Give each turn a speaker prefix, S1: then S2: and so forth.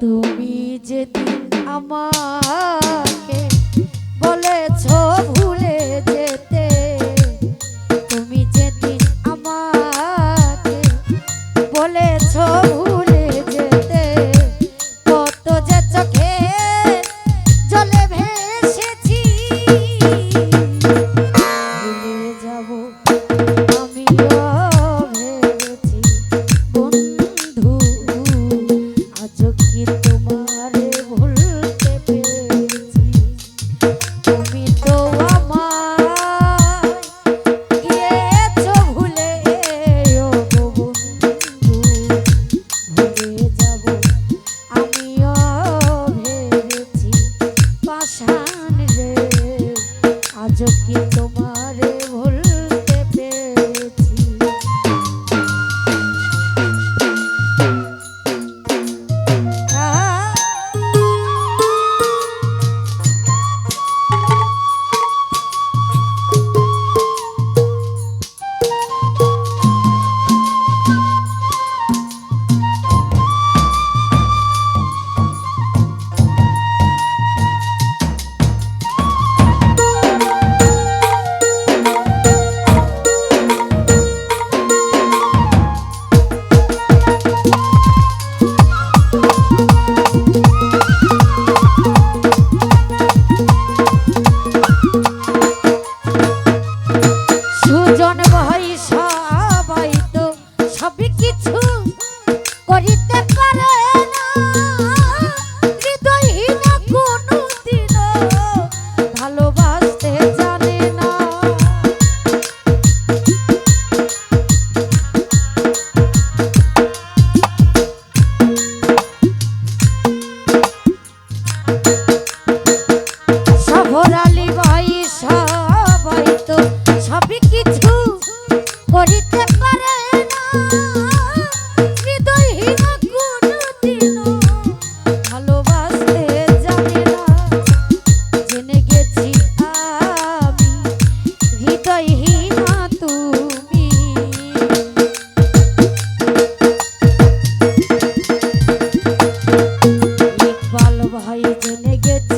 S1: তুমি যেদিন আমাকে ভাই জেনে গেছি